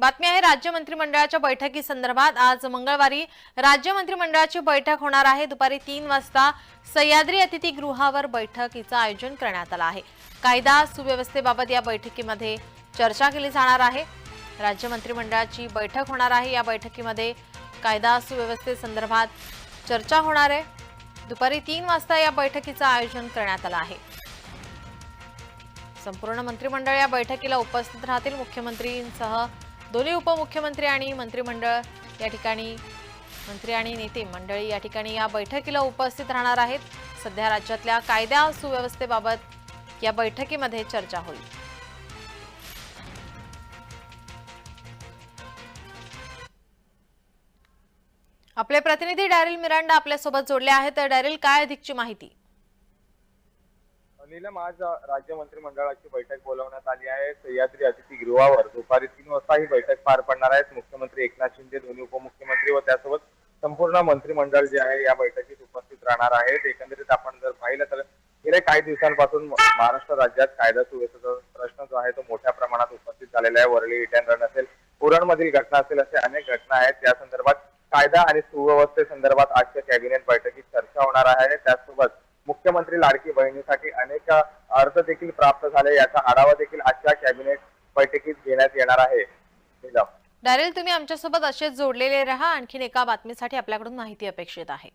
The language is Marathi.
बातमी आहे राज्य मंत्रिमंडळाच्या बैठकी संदर्भात आज मंगळवारी राज्य मंत्रिमंडळाची बैठक होणार आहे. दुपारी तीन वाजता सह्याद्री अतिथीगृहावर बैठकीचं आयोजन करण्यात आलं आहे. कायदा सुव्यवस्थेबाबत या बैठकीमध्ये चर्चा केली जाणार आहे. राज्य मंत्रिमंडळाची बैठक होणार आहे. या बैठकीमध्ये कायदा सुव्यवस्थेसंदर्भात चर्चा होणार आहे. दुपारी तीन वाजता या बैठकीचं आयोजन करण्यात आलं आहे. संपूर्ण मंत्रिमंडळ या बैठकीला उपस्थित राहतील. मुख्यमंत्रींसह दोन्ही उपमुख्यमंत्री आणि मंत्रिमंडळ या ठिकाणी मंत्री आणि नेते मंडळी या ठिकाणी या बैठकीला उपस्थित राहणार आहेत. सध्या राज्यातल्या कायदा सुव्यवस्थेबाबत या बैठकीमध्ये चर्चा होईल. आपले प्रतिनिधी डॅरिल मिरांडा आपल्यासोबत जोडले आहेत. तर डॅरिल काय अधिकची माहिती? नीलम आज राज्य मंत्रिमंडळाची बैठक बोलवण्यात आली आहे. सह्याद्री अतिथीगृहावर दुपारी तीन वाजता ही बैठक पार पडणार आहे. मुख्यमंत्री एकनाथ शिंदे दोन्ही उपमुख्यमंत्री व त्यासोबत संपूर्ण मंत्रिमंडळ जे आहे या बैठकीत उपस्थित राहणार आहेत एकंदरीत आपण जर पाहिलं तर गेल्या काही दिवसांपासून महाराष्ट्र राज्यात कायदा सुव्यवस्थेचा प्रश्न जो आहे तो मोठ्या प्रमाणात उपस्थित झालेला आहे. वरळी रिटर्न रन असेल पुरणमधील घटना असेल असे अनेक घटना आहेत. त्या संदर्भात कायदा आणि सुव्यवस्थेसंदर्भात आजच्या कॅबिनेट बैठकीत चर्चा होणार आहे. त्याचसोबत मुख्यमंत्री लाडकी बहिणीसाठी अनेक अर्ज देखील प्राप्त झाले याचा आढावा देखील आजच्या कॅबिनेट बैठकीत घेण्यात येणार आहे. नीलम. डॅरिल तुम्ही आमच्यासोबत असेच जोडलेले राहा. आणखीन एका बातमीसाठी आपल्याकडून माहिती अपेक्षित आहे.